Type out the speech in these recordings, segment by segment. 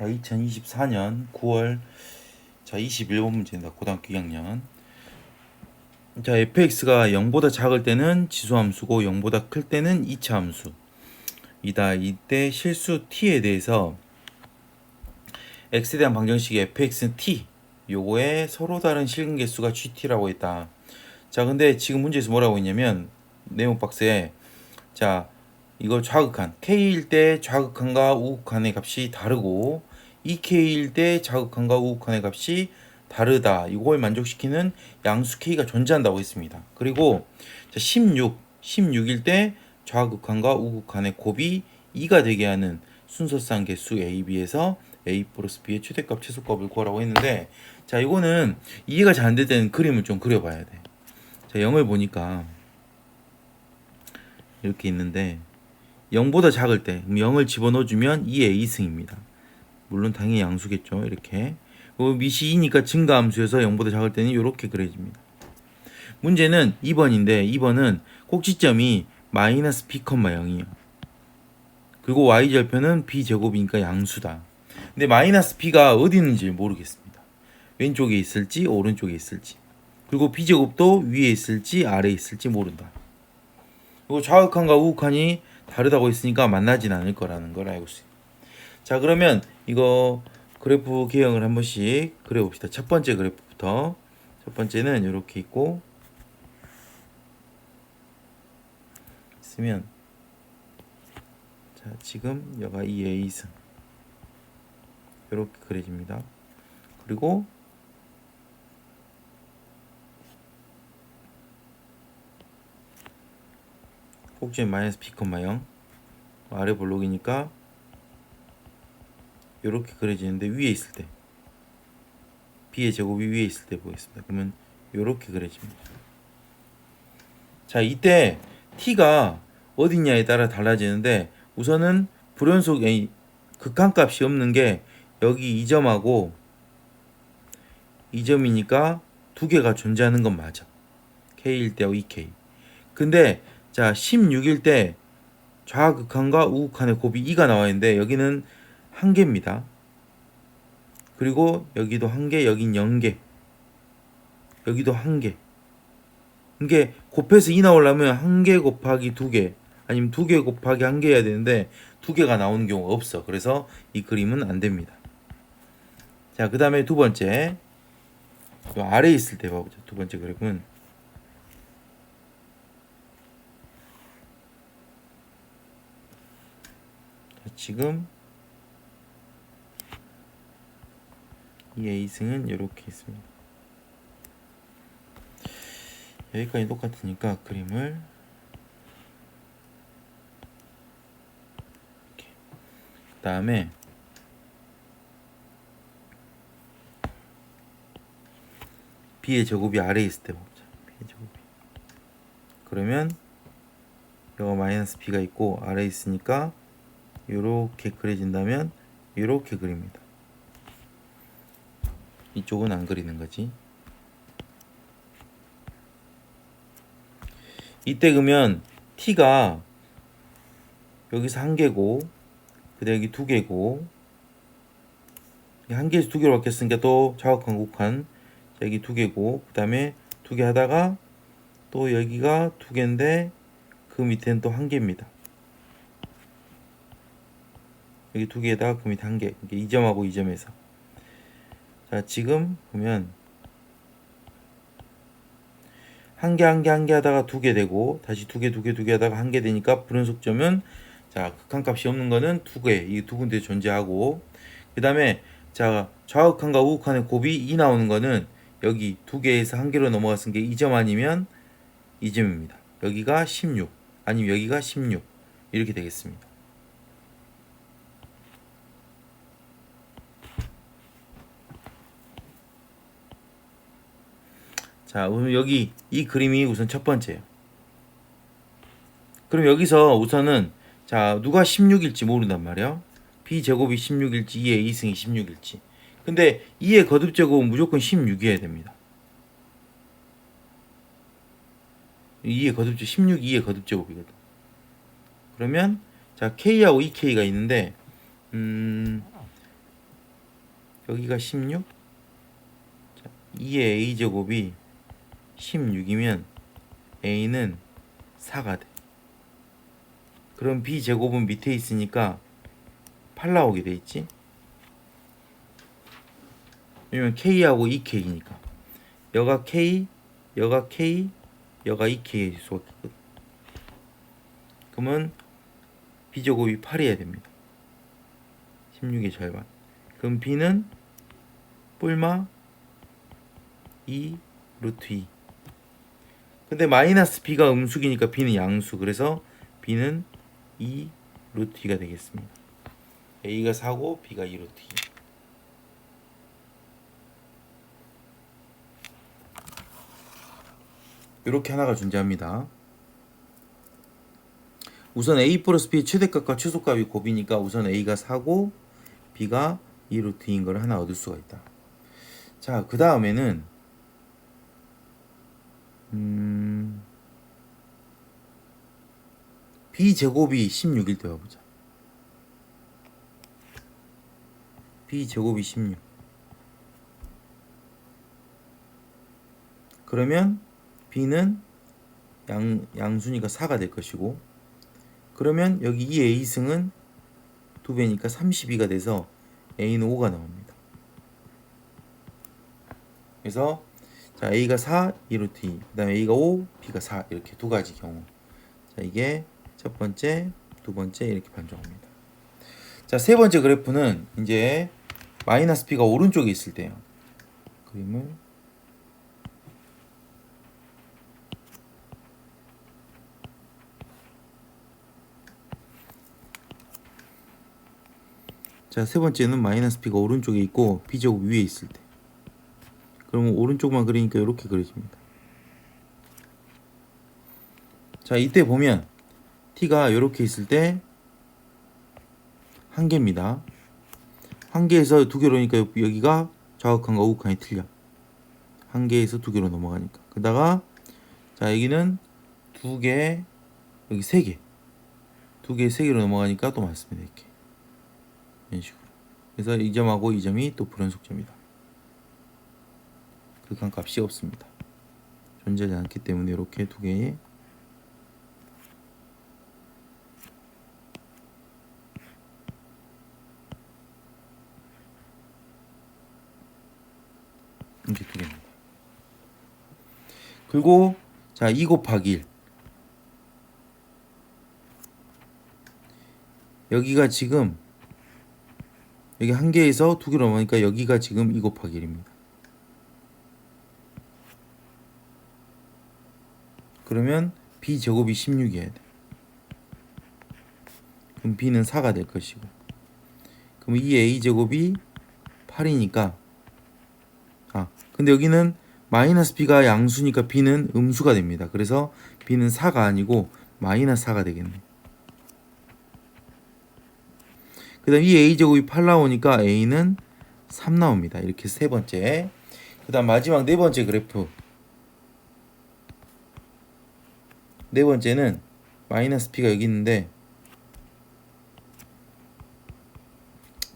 자, 2024년 9월 자 21번 문제입니다. 고등학교 2학년. 자, fx가 0보다 작을 때는 지수함수고 0보다 클 때는 이차함수. 이다. 이때 실수 t에 대해서 x에 대한 방정식이 fx는 t 요거에 서로 다른 실근 개수가 gt라고 했다. 자, 근데 지금 문제에서 뭐라고 했냐면 네모 박스에 자, 이걸 좌극한 k일 때 좌극한과 우극한의 값이 다르고 2k일 때 좌극한과 우극한의 값이 다르다. 이걸 만족시키는 양수 k가 존재한다고 했습니다. 그리고 자, 16, 16일 때 좌극한과 우극한의 곱이 2가 되게 하는 순서상 개수 a, b에서 a 플러스 b의 최대값 최소값을 구하라고 했는데 자 이거는 이해가 잘 안 될 때는 그림을 좀 그려봐야 돼. 자 0을 보니까 이렇게 있는데 0보다 작을 때 0을 집어넣어주면 2의 2승입니다. 물론 당연히 양수겠죠. 이렇게 그리고 미시 2니까 증가함수여서 0보다 작을 때는 이렇게 그려집니다. 문제는 2번인데 2번은 꼭지점이 마이너스 b, 0이에요. 그리고 y절편은 b제곱이니까 양수다. 근데 마이너스 b가 어디 있는지 모르겠습니다. 왼쪽에 있을지 오른쪽에 있을지. 그리고 b제곱도 위에 있을지 아래에 있을지 모른다. 그리고 좌극한과 우극한이 다르다고 했으니까 만나진 않을 거라는 걸 알고 있어요. 자 그러면 이거 그래프 개형을 한 번씩 그려봅시다. 첫 번째 그래프부터 첫 번째는 이렇게 있고 있으면 자 지금 여가 2의 2승 이렇게 그려집니다. 그리고 꼭지에 마이너스 p, 0 아래 볼록이니까 이렇게 그려지는데 위에 있을 때 b의 제곱이 위에 있을 때 보겠습니다. 그러면 이렇게 그려집니다. 자 이때 t가 어디냐에 따라 달라지는데 우선은 불연속 이 극한값이 없는 게 여기 2점하고 2점이니까 두 개가 존재하는 건 맞아. k일 때와 2k. 근데 자 16일 때 좌극한과 우극한의 곱이 2가 나와 있는데 여기는 한 개입니다. 그리고 여기도 한 개, 여긴 0개. 여기도 한 개. 이게 곱해서 2 나오려면 한 개 곱하기 두 개, 아니면 두 개 곱하기 한 개 해야 되는데 두 개가 나오는 경우가 없어. 그래서 이 그림은 안 됩니다. 자, 그 다음에 두 번째. 요 아래에 있을 때 봐보죠. 두 번째 그림은. 자, 지금 이 A승은 이렇게 있습니다. 여기까지 똑같으니까 그림을 그 다음에 B의 제곱이 아래에 있을 때 보자. B의 제곱이 그러면 여가 마이너스 B가 있고 아래에 있으니까 이렇게 그려진다면 이렇게 그립니다. 이쪽은 안 그리는 거지. 이때 그러면 t가 여기서 한 개고 그다음 여기 두 개고 한 개에서 두 개로 바뀌었으니까 또 좌극한 곡한 여기 두 개고 그 다음에 두 개 하다가 또 여기가 두 개인데 그 밑에는 또 한 개입니다. 여기 두 개에다가 그 밑에 한 개. 이게 2점하고 2점에서. 자, 지금 보면 한 개, 한 개, 한 개 하다가 두 개 되고 다시 두 개, 두 개, 두 개 하다가 한 개 되니까 불연속점은 자, 극한값이 없는 거는 두 개, 이 두 군데 존재하고 그다음에 자, 좌극한과 우극한의 곱이 2 나오는 거는 여기 두 개에서 한 개로 넘어갔은 게 2점 아니면 2점입니다. 여기가 16 아니면 여기가 16 이렇게 되겠습니다. 자, 그럼 여기 이 그림이 우선 첫 번째예요. 그럼 여기서 우선은 자, 누가 16일지 모른단 말이야. b 제곱이 16일지 2의 2승이 16일지. 근데 2의 거듭 제곱은 무조건 16이어야 됩니다. 2의 거듭 제곱 16 2의 거듭 제곱이거든. 그러면 자, k하고 2k가 있는데 음 여기가 16 자, 2의 a 제곱이 16이면 a는 4가 돼. 그럼 b 제곱은 밑에 있으니까 8 나오게 돼 있지? 왜냐면 k하고 2k니까. 여가 k 여가 k 여가 2k일 수가 있거든. 그러면 b 제곱이 8이어야 됩니다. 16의 절반. 그럼 b는 뿔마 2 루트 2 근데 마이너스 b가 음수기니까 b는 양수. 그래서 b는 2 루트 2가 되겠습니다. A가 4고 b가 2 루트 2 이렇게 하나가 존재합니다. 우선 a 플러스 b의 최대값과 최소값이 곱이니까 우선 a가 4고 b가 2 루트인 걸 하나 얻을 수가 있다. 자, 그 다음에는 음, b 제곱이 16일 때 와보자. b 제곱이 16. 그러면 b는 양 양순위가 4가 될 것이고 그러면 여기 이 a승은 두 배니까 32가 돼서 a는 5가 나옵니다. 그래서 자 a가 4, 2루트 2, 그 다음에 a가 5, b가 4 이렇게 두 가지 경우. 자 이게 첫 번째, 두 번째 이렇게 반정합니다. 자 세 번째 그래프는 이제 마이너스 b가 오른쪽에 있을 때요. 그림을 자, 세 번째는 마이너스 b가 오른쪽에 있고 b제곱 위에 있을 때. 그러면 오른쪽만 그리니까 이렇게 그려집니다. 자, 이때 보면 t가 이렇게 있을 때 한 개입니다. 한 개에서 두 개로 오니까 여기가 좌극한과 우극한이 틀려. 한 개에서 두 개로 넘어가니까. 그다가 자, 여기는 두 개, 여기 세 개. 두 개, 세 개로 넘어가니까 또 맞습니다. 이렇게. 이런 식으로. 그래서 이 점하고 이 점이 또 불연속점이다. 극한 값이 없습니다. 존재하지 않기 때문에 이렇게 두 개의 이렇게 두 개입니다. 그리고 자, 2 곱하기 1 여기가 지금 여기 한 개에서 두 개로 넘어가니까 여기가 지금 2 곱하기 1입니다. 그러면 b 제곱이 16이어야 돼. 그럼 b는 4가 될 것이고. 그럼 이 a 제곱이 8이니까 아, 근데 여기는 마이너스 b가 양수니까 b는 음수가 됩니다. 그래서 b는 4가 아니고 마이너스 4가 되겠네. 그 다음 이 a 제곱이 8 나오니까 a는 3 나옵니다. 이렇게 세 번째. 그 다음 마지막 네 번째 그래프. 네 번째는 마이너스 b가 여기 있는데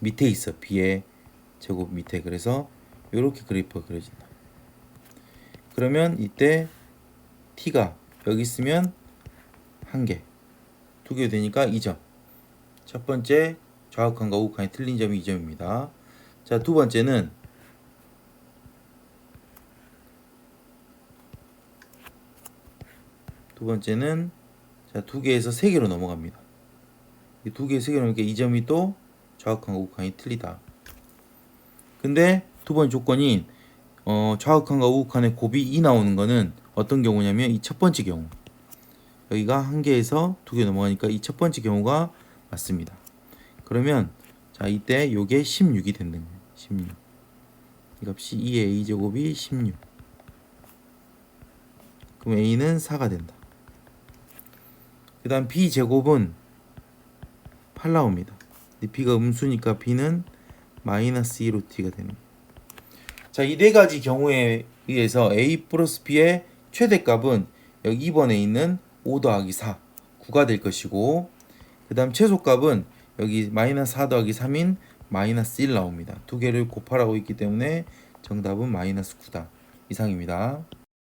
밑에 있어. b의 제곱 밑에. 그래서 이렇게 그래프가 그려진다. 그러면 이때 t가 여기 있으면 한 개, 두 개 되니까 2점. 첫 번째 좌극한과 우극한이 틀린 점이 2점입니다. 자, 두 번째는 두 번째는 자, 두 개에서 세 개로 넘어갑니다. 이두 개, 세 개로 넘으니까 이 점이 또 좌극한과 우극한이 틀리다. 근데 두 번째 조건이 어, 좌극한과 우극한의 곱이 2 나오는 거는 어떤 경우냐면 이 첫 번째 경우. 여기가 한 개에서 두 개 넘어가니까 이 첫 번째 경우가 맞습니다. 그러면 자 이때 요게 16이 된다는 거예요. 16. 이 값이 2의 a 제곱이 16. 그럼 a는 4가 된다. 그 다음 b 제곱은 8 나옵니다. 근데 b가 음수니까 b는 마이너스 2 루트 2가 되는. 자, 이 네 가지 경우에 의해서 a 플러스 b의 최대값은 여기 2번에 있는 5 더하기 4, 9가 될 것이고 그 다음 최소값은 여기 마이너스 4 더하기 3인 마이너스 1 나옵니다. 두 개를 곱하라고 있기 때문에 정답은 마이너스 9다. 이상입니다.